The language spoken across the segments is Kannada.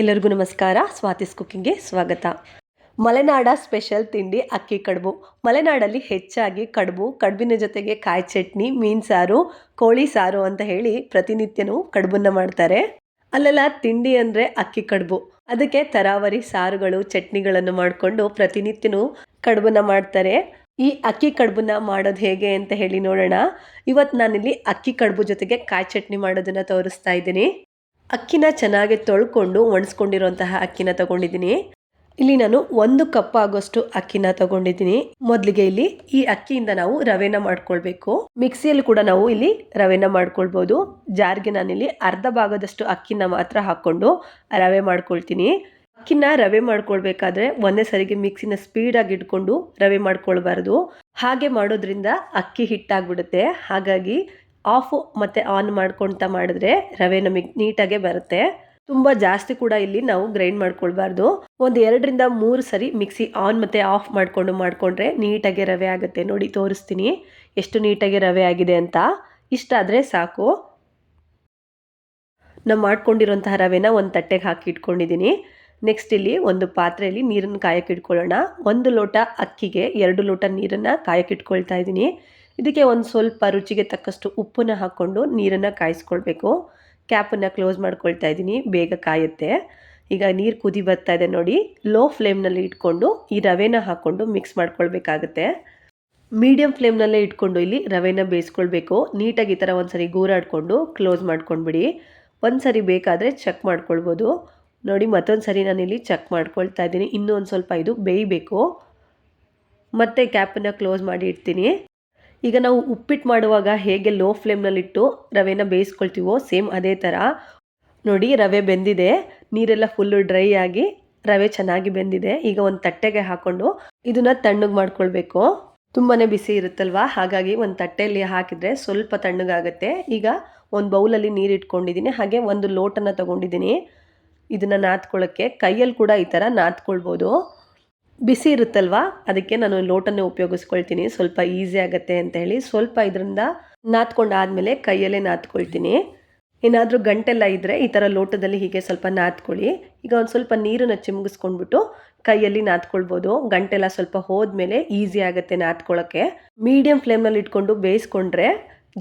ಎಲ್ಲರಿಗೂ ನಮಸ್ಕಾರ. ಸ್ವಾತಿಸ್ ಕುಕ್ಕಿಂಗ್ಗೆ ಸ್ವಾಗತ. ಮಲೆನಾಡ ಸ್ಪೆಷಲ್ ತಿಂಡಿ ಅಕ್ಕಿ ಕಡುಬು. ಮಲೆನಾಡಲ್ಲಿ ಹೆಚ್ಚಾಗಿ ಕಡುಬು, ಕಡುಬಿನ ಜೊತೆಗೆ ಕಾಯಿ ಚಟ್ನಿ, ಮೀನು ಸಾರು, ಕೋಳಿ ಸಾರು ಅಂತ ಹೇಳಿ ಪ್ರತಿನಿತ್ಯನೂ ಕಡುಬನ್ನು ಮಾಡ್ತಾರೆ. ಅಲ್ಲೆಲ್ಲ ತಿಂಡಿ ಅಂದರೆ ಅಕ್ಕಿ ಕಡುಬು. ಅದಕ್ಕೆ ತರಾವರಿ ಸಾರುಗಳು, ಚಟ್ನಿಗಳನ್ನು ಮಾಡಿಕೊಂಡು ಪ್ರತಿನಿತ್ಯನೂ ಕಡುಬನ್ನು ಮಾಡ್ತಾರೆ. ಈ ಅಕ್ಕಿ ಕಡುಬನ್ನ ಮಾಡೋದು ಹೇಗೆ ಅಂತ ಹೇಳಿ ನೋಡೋಣ. ಇವತ್ತು ನಾನಿಲ್ಲಿ ಅಕ್ಕಿ ಕಡುಬು ಜೊತೆಗೆ ಕಾಯಿ ಚಟ್ನಿ ಮಾಡೋದನ್ನು ತೋರಿಸ್ತಾ ಇದ್ದೀನಿ. ಅಕ್ಕಿನ ಚೆನ್ನಾಗಿ ತೊಳ್ಕೊಂಡು ಒಣಸ್ಕೊಂಡಿರುವಂತಹ ಅಕ್ಕಿನ ತಗೊಂಡಿದ್ದೀನಿ. ಇಲ್ಲಿ ನಾನು ಒಂದು ಕಪ್ ಆಗೋಷ್ಟು ಅಕ್ಕಿನ ತಗೊಂಡಿದ್ದೀನಿ. ಮೊದಲಿಗೆ ಇಲ್ಲಿ ಈ ಅಕ್ಕಿಯಿಂದ ನಾವು ರವೆನ ಮಾಡ್ಕೊಳ್ಬೇಕು. ಮಿಕ್ಸಿಯಲ್ಲಿ ಕೂಡ ನಾವು ಇಲ್ಲಿ ರವೆನ ಮಾಡ್ಕೊಳ್ಬೋದು. ಜಾರ್ಗೆ ನಾನಿಲ್ಲಿ ಅರ್ಧ ಭಾಗದಷ್ಟು ಅಕ್ಕಿನ ಮಾತ್ರ ಹಾಕೊಂಡು ರವೆ ಮಾಡ್ಕೊಳ್ತೀನಿ. ಅಕ್ಕಿನ ರವೆ ಮಾಡ್ಕೊಳ್ಬೇಕಾದ್ರೆ ಒಂದೇ ಸರಿಗೆ ಮಿಕ್ಸಿನ ಸ್ಪೀಡಾಗಿ ಇಟ್ಕೊಂಡು ರವೆ ಮಾಡ್ಕೊಳ್ಬಾರ್ದು. ಹಾಗೆ ಮಾಡೋದ್ರಿಂದ ಅಕ್ಕಿ ಹಿಟ್ಟಾಗ್ಬಿಡುತ್ತೆ. ಹಾಗಾಗಿ ಆಫ್ ಮತ್ತು ಆನ್ ಮಾಡ್ಕೊಳ್ತಾ ಮಾಡಿದ್ರೆ ರವೆ ನಮಗೆ ನೀಟಾಗೆ ಬರುತ್ತೆ. ತುಂಬ ಜಾಸ್ತಿ ಕೂಡ ಇಲ್ಲಿ ನಾವು ಗ್ರೈಂಡ್ ಮಾಡ್ಕೊಳ್ಬಾರ್ದು. ಒಂದು ಎರಡರಿಂದ ಮೂರು ಸರಿ ಮಿಕ್ಸಿ ಆನ್ ಮತ್ತು ಆಫ್ ಮಾಡಿಕೊಂಡು ಮಾಡಿಕೊಂಡ್ರೆ ನೀಟಾಗಿ ರವೆ ಆಗುತ್ತೆ. ನೋಡಿ ತೋರಿಸ್ತೀನಿ ಎಷ್ಟು ನೀಟಾಗಿ ರವೆ ಆಗಿದೆ ಅಂತ. ಇಷ್ಟಾದರೆ ಸಾಕು. ನಾವು ಮಾಡ್ಕೊಂಡಿರೋಂತಹ ರವೆನ ಒಂದು ತಟ್ಟೆಗೆ ಹಾಕಿ ಇಟ್ಕೊಂಡಿದ್ದೀನಿ ನೆಕ್ಸ್ಟ್ ಇಲ್ಲಿ ಒಂದು ಪಾತ್ರೆಯಲ್ಲಿ ನೀರನ್ನು ಕಾಯಕ್ಕೆ ಇಟ್ಕೊಳ್ಳೋಣ. ಒಂದು ಲೋಟ ಅಕ್ಕಿಗೆ ಎರಡು ಲೋಟ ನೀರನ್ನು ಕಾಯಕ್ಕೆ ಇಟ್ಕೊಳ್ತಾ ಇದ್ದೀನಿ ಇದಕ್ಕೆ ಒಂದು ಸ್ವಲ್ಪ ರುಚಿಗೆ ತಕ್ಕಷ್ಟು ಉಪ್ಪನ್ನ ಹಾಕ್ಕೊಂಡು ನೀರನ್ನು ಕಾಯಿಸ್ಕೊಳ್ಬೇಕು. ಕ್ಯಾಪನ್ನು ಕ್ಲೋಸ್ ಮಾಡ್ಕೊಳ್ತಾ ಇದ್ದೀನಿ, ಬೇಗ ಕಾಯುತ್ತೆ. ಈಗ ನೀರು ಕುದಿ ಬರ್ತಾ ಇದೆ ನೋಡಿ ಲೋ ಫ್ಲೇಮ್ನಲ್ಲಿ ಇಟ್ಕೊಂಡು ಈ ರವೆನ ಹಾಕ್ಕೊಂಡು ಮಿಕ್ಸ್ ಮಾಡ್ಕೊಳ್ಬೇಕಾಗತ್ತೆ. ಮೀಡಿಯಮ್ ಫ್ಲೇಮ್ನಲ್ಲೇ ಇಟ್ಕೊಂಡು ಇಲ್ಲಿ ರವೆನ ಬೇಯಿಸ್ಕೊಳ್ಬೇಕು. ನೀಟಾಗಿ ಈ ಥರ ಒಂದ್ಸರಿ ಗೂರಾಡ್ಕೊಂಡು ಕ್ಲೋಸ್ ಮಾಡ್ಕೊಂಡ್ಬಿಡಿ. ಒಂದು ಸರಿ ಬೇಕಾದರೆ ಚೆಕ್ ಮಾಡ್ಕೊಳ್ಬೋದು. ನೋಡಿ ಮತ್ತೊಂದು ಸರಿ ನಾನಿಲ್ಲಿ ಚೆಕ್ ಮಾಡ್ಕೊಳ್ತಾ ಇದ್ದೀನಿ. ಇನ್ನೂ ಒಂದು ಸ್ವಲ್ಪ ಇದು ಬೇಯಬೇಕು. ಮತ್ತೆ ಕ್ಯಾಪನ್ನು ಕ್ಲೋಸ್ ಮಾಡಿ ಇಡ್ತೀನಿ. ಈಗ ನಾವು ಉಪ್ಪಿಟ್ಟು ಮಾಡುವಾಗ ಹೇಗೆ ಲೋ ಫ್ಲೇಮ್ನಲ್ಲಿಟ್ಟು ರವೆನ ಬೇಯಿಸ್ಕೊಳ್ತೀವೋ ಸೇಮ್ ಅದೇ ಥರ ನೋಡಿ ರವೆ ಬೆಂದಿದೆ, ನೀರೆಲ್ಲ ಫುಲ್ಲು ಡ್ರೈ ಆಗಿ ರವೆ ಚೆನ್ನಾಗಿ ಬೆಂದಿದೆ. ಈಗ ಒಂದು ತಟ್ಟೆಗೆ ಹಾಕ್ಕೊಂಡು ಇದನ್ನ ತಣ್ಣಗೆ ಮಾಡ್ಕೊಳ್ಬೇಕು. ತುಂಬಾ ಬಿಸಿ ಇರುತ್ತಲ್ವಾ? ಹಾಗಾಗಿ ಒಂದು ತಟ್ಟೆಯಲ್ಲಿ ಹಾಕಿದರೆ ಸ್ವಲ್ಪ ತಣ್ಣಗಾಗುತ್ತೆ. ಈಗ ಒಂದು ಬೌಲಲ್ಲಿ ನೀರು ಇಟ್ಕೊಂಡಿದ್ದೀನಿ ಹಾಗೆ ಒಂದು ಲೋಟನ ತೊಗೊಂಡಿದ್ದೀನಿ. ಇದನ್ನು ನಾದ್ಕೊಳ್ಳೋಕ್ಕೆ ಕೈಯಲ್ಲಿ ಕೂಡ ಈ ಥರ ನಾದ್ಕೊಳ್ಬೋದು. ಬಿಸಿ ಇರುತ್ತಲ್ವಾ? ಅದಕ್ಕೆ ನಾನು ಲೋಟನ್ನೇ ಉಪಯೋಗಿಸ್ಕೊಳ್ತೀನಿ. ಸ್ವಲ್ಪ ಈಸಿ ಆಗುತ್ತೆ ಅಂತ ಹೇಳಿ ಸ್ವಲ್ಪ ಇದರಿಂದ ನಾದ್ಕೊಂಡಾದ್ಮೇಲೆ ಕೈಯಲ್ಲೇ ನಾದ್ಕೊಳ್ತೀನಿ ಏನಾದರೂ ಗಂಟೆಲ್ಲ ಇದ್ದರೆ ಈ ಥರ ಲೋಟದಲ್ಲಿ ಹೀಗೆ ಸ್ವಲ್ಪ ನಾದ್ಕೊಳ್ಳಿ ಈಗ ಒಂದು ಸ್ವಲ್ಪ ನೀರನ್ನು ಚಿಮ್ಗಿಸ್ಕೊಂಡ್ಬಿಟ್ಟು ಕೈಯಲ್ಲಿ ನಾದ್ಕೊಳ್ಬೋದು ಗಂಟೆಲ್ಲ ಸ್ವಲ್ಪ ಹೋದ್ಮೇಲೆ ಈಸಿ ಆಗುತ್ತೆ ನಾದ್ಕೊಳ್ಳೋಕ್ಕೆ ಮೀಡಿಯಂ ಫ್ಲೇಮಲ್ಲಿ ಇಟ್ಕೊಂಡು ಬೇಯಿಸ್ಕೊಂಡ್ರೆ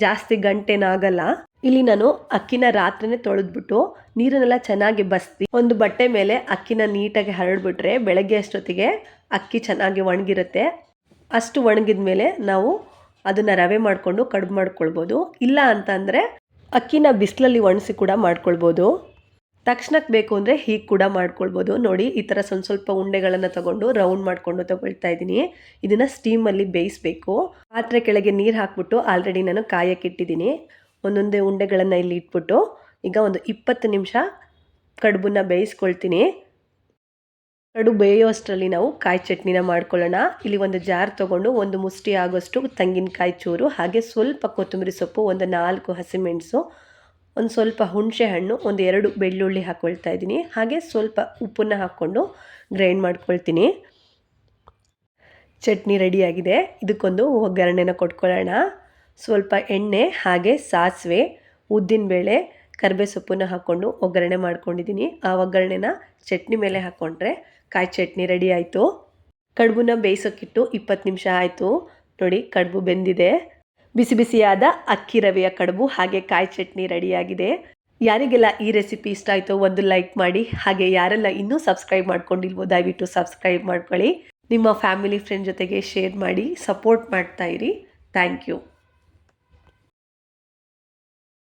ಜಾಸ್ತಿ ಗಂಟೆನಾಗಲ್ಲ. ಇಲ್ಲಿ ನಾನು ಅಕ್ಕಿನ ರಾತ್ರಿನೇ ತೊಳೆದ್ಬಿಟ್ಟು ನೀರನ್ನೆಲ್ಲ ಚೆನ್ನಾಗಿ ಬಸ್ತಿ ಒಂದು ಬಟ್ಟೆ ಮೇಲೆ ಅಕ್ಕಿನ ನೀಟಾಗಿ ಹರಡ್ಬಿಟ್ರೆ ಬೆಳಗ್ಗೆ ಅಷ್ಟೊತ್ತಿಗೆ ಅಕ್ಕಿ ಚೆನ್ನಾಗಿ ಒಣಗಿರುತ್ತೆ. ಅಷ್ಟು ಒಣಗಿದ ಮೇಲೆ ನಾವು ಅದನ್ನು ರವೆ ಮಾಡಿಕೊಂಡು ಕಡುಬು ಮಾಡ್ಕೊಳ್ಬೋದು. ಇಲ್ಲ ಅಂತಂದರೆ ಅಕ್ಕಿನ ಬಿಸಿಲಲ್ಲಿ ಒಣಸಿ ಕೂಡ ಮಾಡ್ಕೊಳ್ಬೋದು. ತಕ್ಷಣಕ್ಕೆ ಬೇಕು ಅಂದರೆ ಹೀಗೆ ಕೂಡ ಮಾಡ್ಕೊಳ್ಬೋದು. ನೋಡಿ, ಈ ಥರ ಸ್ವಲ್ಪ ಸ್ವಲ್ಪ ಉಂಡೆಗಳನ್ನು ತಗೊಂಡು ರೌಂಡ್ ಮಾಡಿಕೊಂಡು ತಗೊಳ್ತಾ ಇದ್ದೀನಿ. ಇದನ್ನು ಸ್ಟೀಮಲ್ಲಿ ಬೇಯಿಸಬೇಕು. ಪಾತ್ರೆ ಕೆಳಗೆ ನೀರು ಹಾಕ್ಬಿಟ್ಟು ಆಲ್ರೆಡಿ ನಾನು ಕಾಯಕ್ಕಿಟ್ಟಿದ್ದೀನಿ ಒಂದೊಂದೇ ಉಂಡೆಗಳನ್ನು ಇಲ್ಲಿ ಇಟ್ಬಿಟ್ಟು ಈಗ ಒಂದು ಇಪ್ಪತ್ತು ನಿಮಿಷ ಕಡುಬನ್ನು ಬೇಯಿಸ್ಕೊಳ್ತೀನಿ. ಕಡುಬು ಬೇಯೋಷ್ಟರಲ್ಲಿ ನಾವು ಕಾಯಿ ಚಟ್ನಿನ ಮಾಡ್ಕೊಳ್ಳೋಣ. ಇಲ್ಲಿ ಒಂದು ಜಾರ್ ತೊಗೊಂಡು ಒಂದು ಮುಷ್ಟಿ ಆಗೋಷ್ಟು ತೆಂಗಿನಕಾಯಿ ಚೂರು, ಹಾಗೆ ಸ್ವಲ್ಪ ಕೊತ್ತಂಬರಿ ಸೊಪ್ಪು, ಒಂದು ನಾಲ್ಕು ಹಸಿಮೆಣಸು, ಒಂದು ಸ್ವಲ್ಪ ಹುಣಸೆ ಹಣ್ಣು, ಒಂದು ಎರಡು ಬೆಳ್ಳುಳ್ಳಿ ಹಾಕ್ಕೊಳ್ತಾ ಇದ್ದೀನಿ. ಹಾಗೆ ಸ್ವಲ್ಪ ಉಪ್ಪನ್ನು ಹಾಕ್ಕೊಂಡು ಗ್ರೈಂಡ್ ಮಾಡ್ಕೊಳ್ತೀನಿ. ಚಟ್ನಿ ರೆಡಿಯಾಗಿದೆ. ಇದಕ್ಕೊಂದು ಒಗ್ಗರಣೆನ ಕೊಟ್ಕೊಳ್ಳೋಣ. ಸ್ವಲ್ಪ ಎಣ್ಣೆ, ಹಾಗೆ ಸಾಸಿವೆ, ಉದ್ದಿನಬೇಳೆ ಕರಿಬೇ ಸೊಪ್ಪನ್ನು ಹಾಕ್ಕೊಂಡು ಒಗ್ಗರಣೆ ಮಾಡ್ಕೊಂಡಿದ್ದೀನಿ ಆ ಒಗ್ಗರಣೆನ ಚಟ್ನಿ ಮೇಲೆ ಹಾಕ್ಕೊಂಡ್ರೆ ಕಾಯಿ ಚಟ್ನಿ ರೆಡಿ ಆಯಿತು. ಕಡುಬನ್ನ ಬೇಯಿಸೋಕ್ಕಿಟ್ಟು ಇಪ್ಪತ್ತು ನಿಮಿಷ ಆಯಿತು. ನೋಡಿ, ಕಡುಬು ಬೆಂದಿದೆ. ಬಿಸಿ ಬಿಸಿಯಾದ ಅಕ್ಕಿ ರವೆಯ ಕಡುಬು ಹಾಗೆ ಕಾಯಿ ಚಟ್ನಿ ರೆಡಿಯಾಗಿದೆ. ಯಾರಿಗೆಲ್ಲ ಈ ರೆಸಿಪಿ ಇಷ್ಟ ಆಯಿತು ಒಂದು ಲೈಕ್ ಮಾಡಿ, ಹಾಗೆ ಯಾರೆಲ್ಲ ಇನ್ನೂ ಸಬ್ಸ್ಕ್ರೈಬ್ ಮಾಡ್ಕೊಂಡಿಲ್ವೋ ದಯವಿಟ್ಟು ಸಬ್ಸ್ಕ್ರೈಬ್ ಮಾಡ್ಕೊಳ್ಳಿ. ನಿಮ್ಮ ಫ್ಯಾಮಿಲಿ, ಫ್ರೆಂಡ್ ಜೊತೆಗೆ ಶೇರ್ ಮಾಡಿ, ಸಪೋರ್ಟ್ ಮಾಡ್ತಾ ಇರಿ. Thank you.